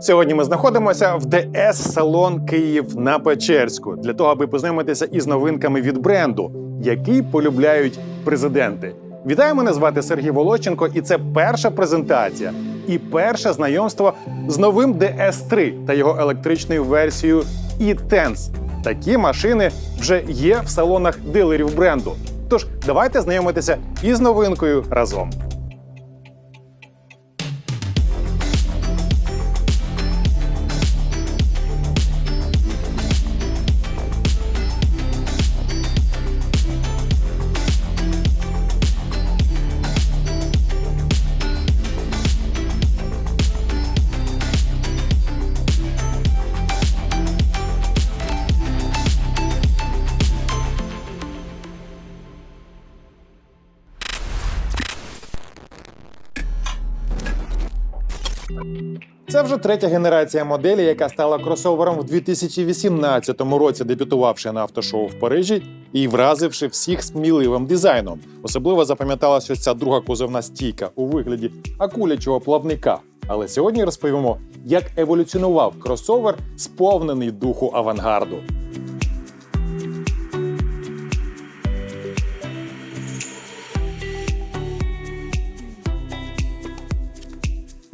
Сьогодні ми знаходимося в ДС Салон Київ на Печерську для того, аби познайомитися із новинками від бренду, який полюбляють президенти. Вітаю, мене звати Сергій Волощенко, і це перша презентація і перше знайомство з новим DS3 та його електричною версією e-Tense. Такі машини вже є в салонах дилерів бренду. Тож давайте знайомитися із новинкою разом. Це вже третя генерація моделі, яка стала кросовером в 2018 році, дебютувавши на автошоу в Парижі і вразивши всіх сміливим дизайном. Особливо запам'яталася ця друга кузовна стійка у вигляді акулячого плавника. Але сьогодні розповімо, як еволюціонував кросовер, сповнений духу авангарду.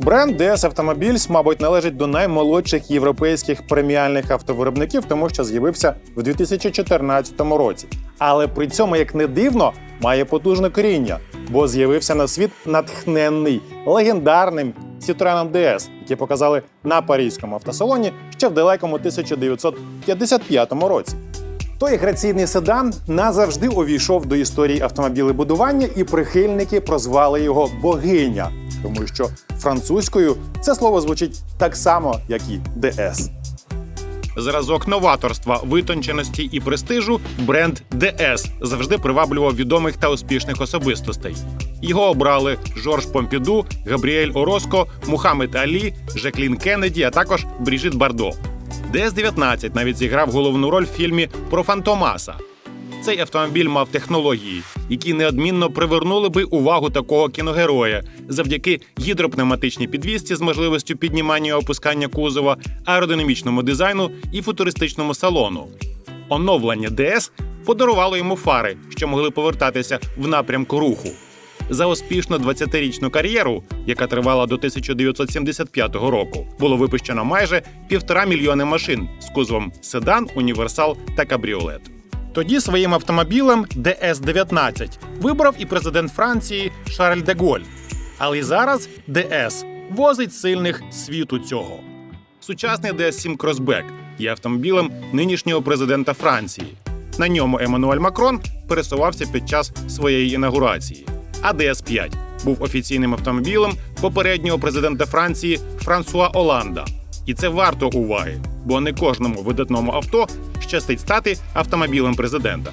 Бренд DS Automobiles, мабуть, належить до наймолодших європейських преміальних автовиробників, тому що з'явився в 2014 році. Але при цьому, як не дивно, має потужне коріння, бо з'явився на світ натхненний легендарним Citroen DS, який показали на паризькому автосалоні ще в далекому 1955 році. Той граційний седан назавжди увійшов до історії автомобілебудування, і прихильники прозвали його богиня, тому що французькою це слово звучить так само, як і ДС. Зразок новаторства, витонченості і престижу бренд DS завжди приваблював відомих та успішних особистостей. Його обрали Жорж Помпіду, Габріель Ороско, Мухаммед Алі, Жеклін Кеннеді, а також Бріжит Бардо. DS-19 навіть зіграв головну роль в фільмі про Фантомаса. Цей автомобіль мав технології, які неодмінно привернули би увагу такого кіногероя завдяки гідропневматичній підвісці з можливістю піднімання і опускання кузова, аеродинамічному дизайну і футуристичному салону. Оновлення ДС подарувало йому фари, що могли повертатися в напрямку руху. За успішну 20-річну кар'єру, яка тривала до 1975 року, було випущено майже півтора мільйони машин з кузовом седан, універсал та кабріолет. Тоді своїм автомобілем DS-19 вибрав і президент Франції Шарль де Голь. Але й зараз DS возить сильних світу цього. Сучасний DS-7 Crossback є автомобілем нинішнього президента Франції. На ньому Еммануель Макрон пересувався під час своєї інаугурації. А DS-5 був офіційним автомобілем попереднього президента Франції Франсуа Оланда. І це варто уваги, бо не кожному видатному авто щастить стати автомобілем президента.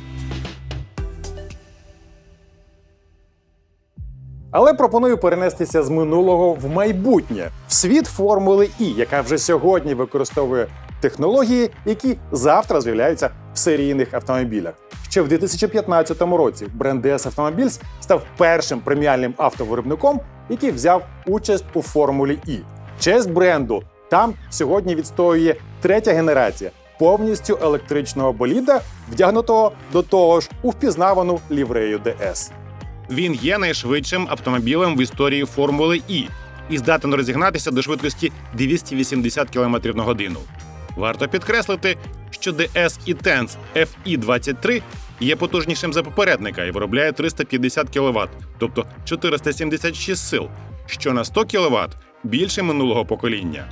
Але пропоную перенестися з минулого в майбутнє в світ Формули І, яка вже сьогодні використовує технології, які завтра з'являються в серійних автомобілях. Ще в 2015 році бренд DS Automobiles став першим преміальним автовиробником, який взяв участь у Формулі І. Честь бренду там сьогодні відстоює третя генерація повністю електричного боліда, вдягнутого до того ж у впізнавану ліврею DS. Він є найшвидшим автомобілем в історії Формули І і здатен розігнатися до швидкості 280 км на годину. Варто підкреслити, що DS e-Tense FE23 є потужнішим за попередника і виробляє 350 кВт, тобто 476 сил, що на 100 кВт більше минулого покоління.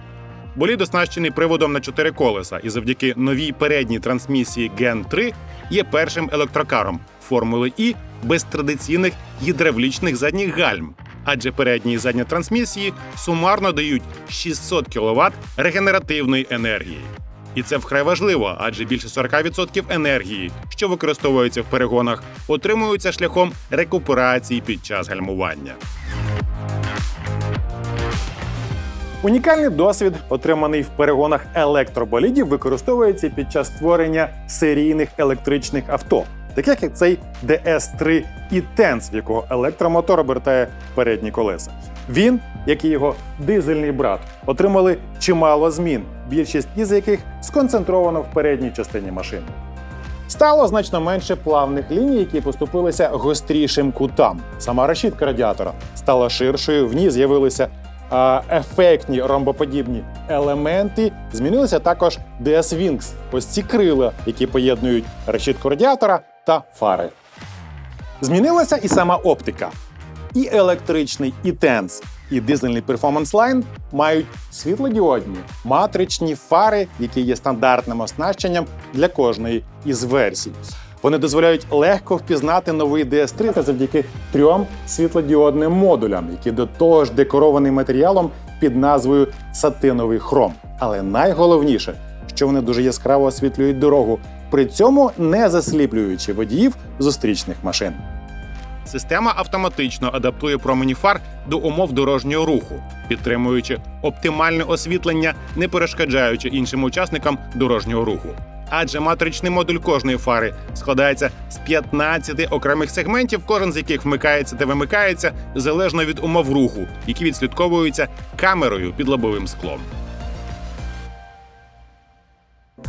Болід оснащений приводом на 4 колеса і завдяки новій передній трансмісії Gen 3 є першим електрокаром Формули І без традиційних гідравлічних задніх гальм. Адже передні і задні трансмісії сумарно дають 600 кВт регенеративної енергії. І це вкрай важливо, адже більше 40% енергії, що використовується в перегонах, отримуються шляхом рекуперації під час гальмування. Унікальний досвід, отриманий в перегонах електроболідів, використовується під час створення серійних електричних авто, таких як цей DS3 і Tense, в якого електромотор обертає передні колеса. Він, як і його дизельний брат, отримали чимало змін, більшість із яких сконцентровано в передній частині машини. Стало значно менше плавних ліній, які поступилися гострішим кутам. Сама решітка радіатора стала ширшою, в ній з'явилися ефектні ромбоподібні елементи. Змінилися також DS Wings, ось ці крила, які поєднують решітку радіатора та фари. Змінилася і сама оптика. І електричний, і тенс, і дизельний Performance Line мають світлодіодні матричні фари, які є стандартним оснащенням для кожної із версій. Вони дозволяють легко впізнати новий DS3 та завдяки трьом світлодіодним модулям, які до того ж декорований матеріалом під назвою сатиновий хром. Але найголовніше, що вони дуже яскраво освітлюють дорогу, при цьому не засліплюючи водіїв зустрічних машин. Система автоматично адаптує промені фар до умов дорожнього руху, підтримуючи оптимальне освітлення, не перешкоджаючи іншим учасникам дорожнього руху. Адже матричний модуль кожної фари складається з 15 окремих сегментів, кожен з яких вмикається та вимикається залежно від умов руху, які відслідковуються камерою під лобовим склом.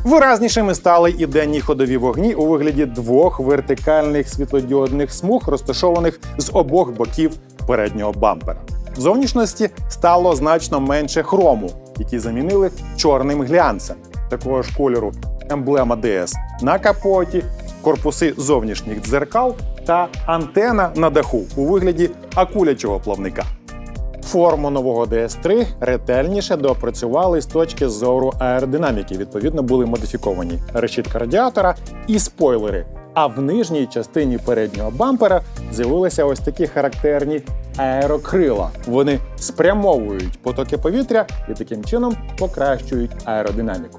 Виразнішими стали і денні ходові вогні у вигляді двох вертикальних світлодіодних смуг, розташованих з обох боків переднього бампера. В зовнішності стало значно менше хрому, який замінили чорним глянцем, такого ж кольору емблема DS на капоті, корпуси зовнішніх дзеркал та антена на даху у вигляді акулячого плавника. Форму нового DS3 ретельніше доопрацювали з точки зору аеродинаміки. Відповідно, були модифіковані решітка радіатора і спойлери. А в нижній частині переднього бампера з'явилися ось такі характерні аерокрила. Вони спрямовують потоки повітря і таким чином покращують аеродинаміку.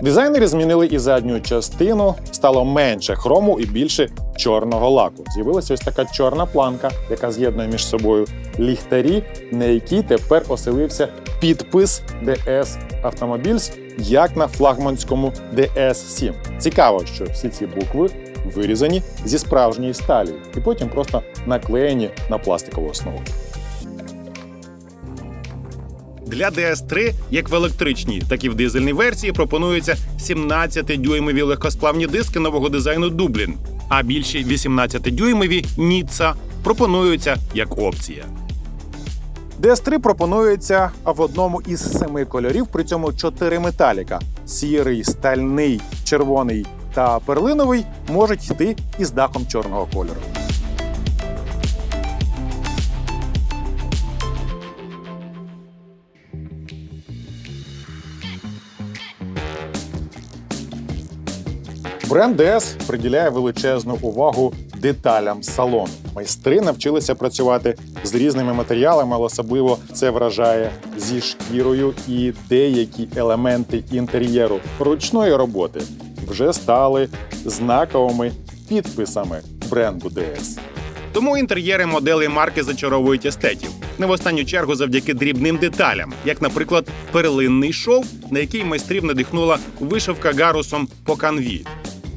Дизайнери змінили і задню частину, стало менше хрому і більше чорного лаку. З'явилася ось така чорна планка, яка з'єднує між собою ліхтарі, на якій тепер оселився підпис DS Automobiles, як на флагманському DS7. Цікаво, що всі ці букви вирізані зі справжньої сталі і потім просто наклеєні на пластикову основу. Для DS3, як в електричній, так і в дизельній версії, пропонуються 17-дюймові легкосплавні диски нового дизайну Дублін, а більші 18-дюймові Ніцца пропонуються як опція. DS3 пропонується в одному із семи кольорів, при цьому чотири металіка: сірий, стальний, червоний та перлиновий можуть йти із дахом чорного кольору. Бренд DS приділяє величезну увагу деталям салону. Майстри навчилися працювати з різними матеріалами, але особливо це вражає зі шкірою і деякі елементи інтер'єру ручної роботи вже стали знаковими підписами бренду DS. Тому інтер'єри моделей марки зачаровують естетів. Не в останню чергу завдяки дрібним деталям, як, наприклад, перлинний шов, на який майстрів надихнула вишивка гарусом по канві,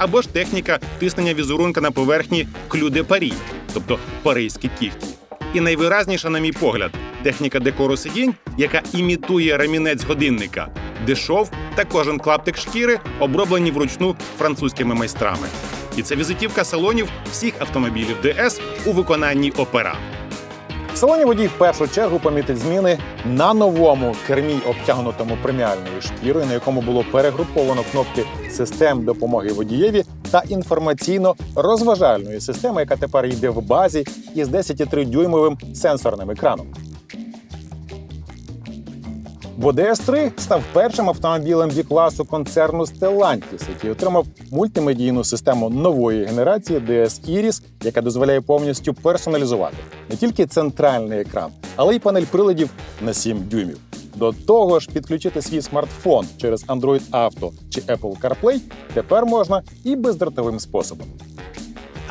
або ж техніка тиснення візерунка на поверхні клюде парі, тобто паризькі кіхті. І найвиразніша, на мій погляд, техніка декору сидінь, яка імітує ремінець годинника, де шов та кожен клаптик шкіри оброблені вручну французькими майстрами. І це візитівка салонів всіх автомобілів DS у виконанні опера. Салоні водій в першу чергу помітить зміни на новому кермі, обтягнутому преміальною шкірою, на якому було перегруповано кнопки систем допомоги водієві та інформаційно-розважальної системи, яка тепер йде в базі із 10,3 дюймовим сенсорним екраном. Бо DS3 став першим автомобілем B-класу концерну Stellantis, який отримав мультимедійну систему нової генерації DS Iris, яка дозволяє повністю персоналізувати не тільки центральний екран, але й панель приладів на 7 дюймів. До того ж, підключити свій смартфон через Android Auto чи Apple CarPlay тепер можна і бездротовим способом.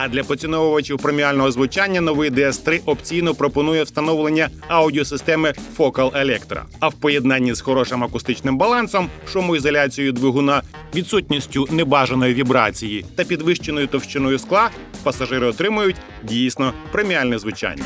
А для поціновувачів преміального звучання новий DS3 опційно пропонує встановлення аудіосистеми Focal Electra. А в поєднанні з хорошим акустичним балансом, шумоізоляцією двигуна, відсутністю небажаної вібрації та підвищеною товщиною скла пасажири отримують дійсно преміальне звучання.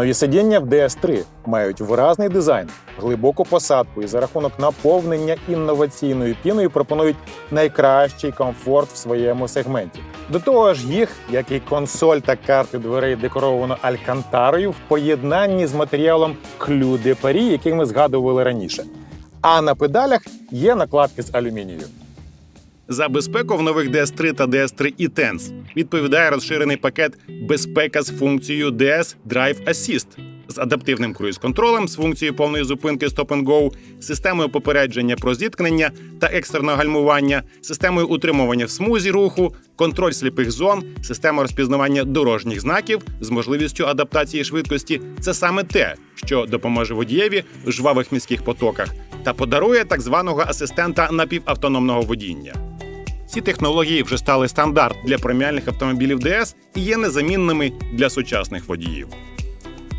Нові сидіння в DS3 мають виразний дизайн, глибоку посадку і за рахунок наповнення інноваційною піною пропонують найкращий комфорт в своєму сегменті. До того ж, їх, як і консоль та карти дверей, декоровано алькантарою в поєднанні з матеріалом клю де парі, який ми згадували раніше. А на педалях є накладки з алюмінію. За безпеку в нових DS3 та DS3 e-Tense відповідає розширений пакет безпека з функцією DS Drive Assist з адаптивним круїз-контролем з функцією повної зупинки Stop and Go, системою попередження про зіткнення та екстреного гальмування, системою утримування в смузі руху, контроль сліпих зон, система розпізнавання дорожніх знаків з можливістю адаптації швидкості це саме те, що допоможе водієві в жвавих міських потоках та подарує так званого асистента напівавтономного водіння. Ці технології вже стали стандарт для преміальних автомобілів ДС і є незамінними для сучасних водіїв.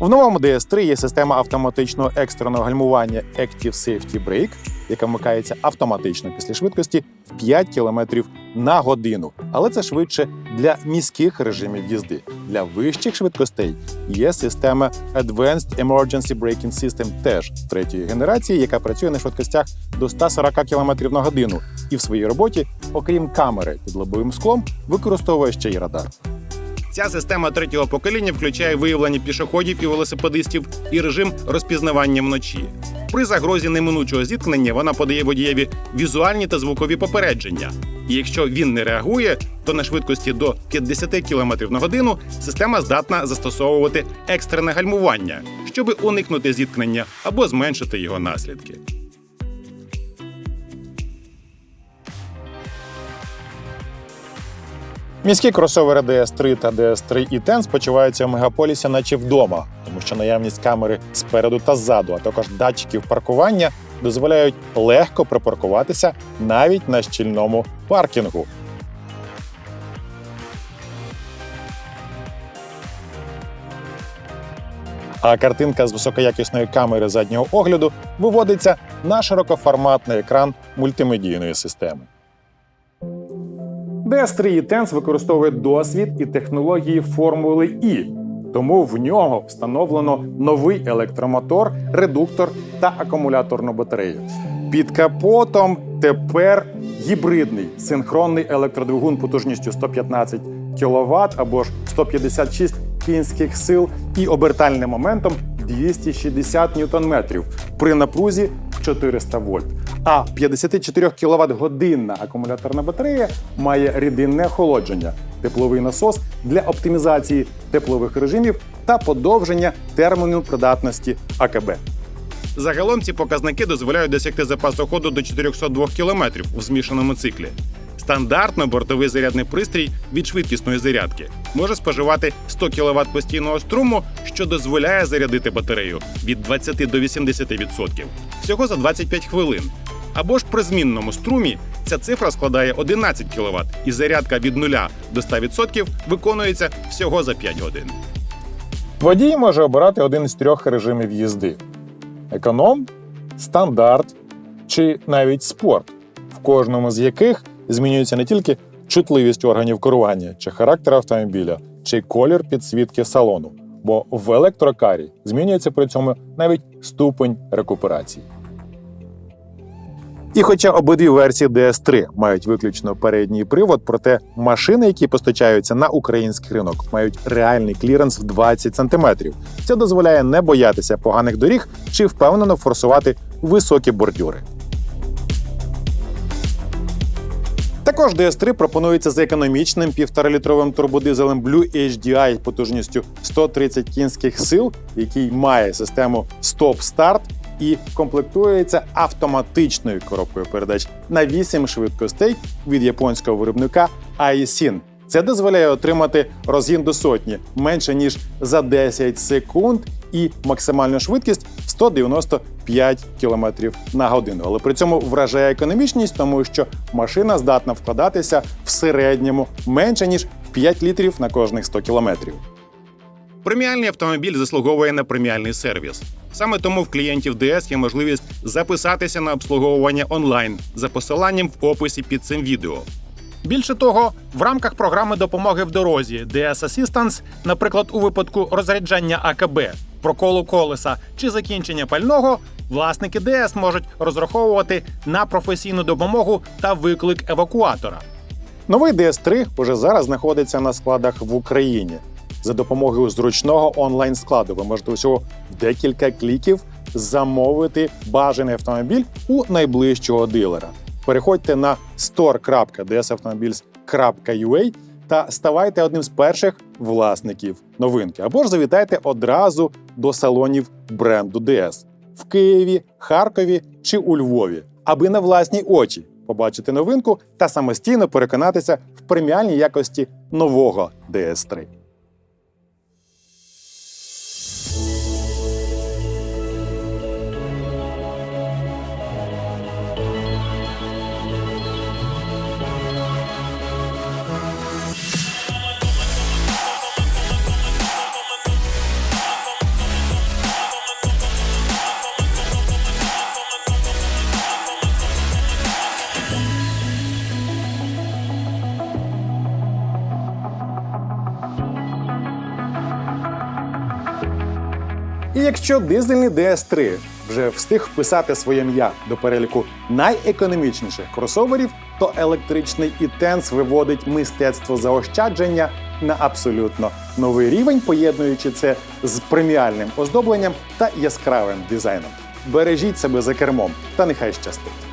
В новому DS3 є система автоматичного екстреного гальмування Active Safety Brake, яка вмикається автоматично після швидкості в 5 км на годину. Але це швидше для міських режимів їзди. Для вищих швидкостей є система Advanced Emergency Braking System теж третьої генерації, яка працює на швидкостях до 140 км на годину. І в своїй роботі, окрім камери під лобовим склом, використовує ще й радар. Ця система третього покоління включає виявлення пішоходів і велосипедистів і режим розпізнавання вночі. При загрозі неминучого зіткнення вона подає водієві візуальні та звукові попередження. І якщо він не реагує, то на швидкості до 50 км на годину система здатна застосовувати екстрене гальмування, щоб уникнути зіткнення або зменшити його наслідки. Міські кросовери DS3 та DS3 e-Tense почуваються в мегаполісі, наче вдома, тому що наявність камери спереду та ззаду, а також датчиків паркування дозволяють легко припаркуватися навіть на щільному паркінгу. А картинка з високоякісної камери заднього огляду виводиться на широкоформатний екран мультимедійної системи. DS3 e-Tense використовує досвід і технології Формули І, тому в нього встановлено новий електромотор, редуктор та акумуляторну батарею. Під капотом тепер гібридний синхронний електродвигун потужністю 115 кВт або ж 156 кінських сил і обертальним моментом 260 ньютон-метрів при напрузі 400 вольт. А 54 кВт годинна акумуляторна батарея має рідинне охолодження, тепловий насос для оптимізації теплових режимів та подовження терміну придатності АКБ. Загалом ці показники дозволяють досягти запасу ходу до 402 км у змішаному циклі. Стандартно бортовий зарядний пристрій від швидкісної зарядки може споживати 100 кВт постійного струму, що дозволяє зарядити батарею від 20 до 80% всього за 25 хвилин. Або ж при змінному струмі ця цифра складає 11 кВт, і зарядка від 0 до 100% виконується всього за 5 годин. Водій може обирати один із трьох режимів їзди: економ, стандарт чи навіть спорт, в кожному з яких змінюється не тільки чутливість органів керування чи характер автомобіля, чи колір підсвітки салону, бо в електрокарі змінюється при цьому навіть ступень рекуперації. І хоча обидві версії DS3 мають виключно передній привод, проте машини, які постачаються на український ринок, мають реальний кліренс в 20 см. Це дозволяє не боятися поганих доріг чи впевнено форсувати високі бордюри. Також DS3 пропонується з економічним 1,5-літровим турбодизелем Blue HDI потужністю 130 кінських сил, який має систему стоп-старт і комплектується автоматичною коробкою передач на 8 швидкостей від японського виробника Aisin. Це дозволяє отримати розгін до сотні менше ніж за 10 секунд і максимальну швидкість в 195 км на годину. Але при цьому вражає економічність, тому що машина здатна вкладатися в середньому менше ніж 5 літрів на кожних 100 кілометрів. Преміальний автомобіль заслуговує на преміальний сервіс. Саме тому в клієнтів DS є можливість записатися на обслуговування онлайн за посиланням в описі під цим відео. Більше того, в рамках програми допомоги в дорозі DS Assistance, наприклад, у випадку розряджання АКБ, проколу колеса чи закінчення пального, власники DS можуть розраховувати на професійну допомогу та виклик евакуатора. Новий DS3 уже зараз знаходиться на складах в Україні. За допомогою зручного онлайн-складу ви можете усього в декілька кліків замовити бажаний автомобіль у найближчого дилера. Переходьте на store.dsautomobiles.ua та ставайте одним з перших власників новинки. Або ж завітайте одразу до салонів бренду DS в Києві, Харкові чи у Львові, аби на власні очі побачити новинку та самостійно переконатися в преміальній якості нового DS3. І якщо дизельний DS3 вже встиг вписати своє ім'я до переліку найекономічніших кросоверів, то електричний e-Tense виводить мистецтво заощадження на абсолютно новий рівень, поєднуючи це з преміальним оздобленням та яскравим дизайном. Бережіть себе за кермом, та нехай щастить!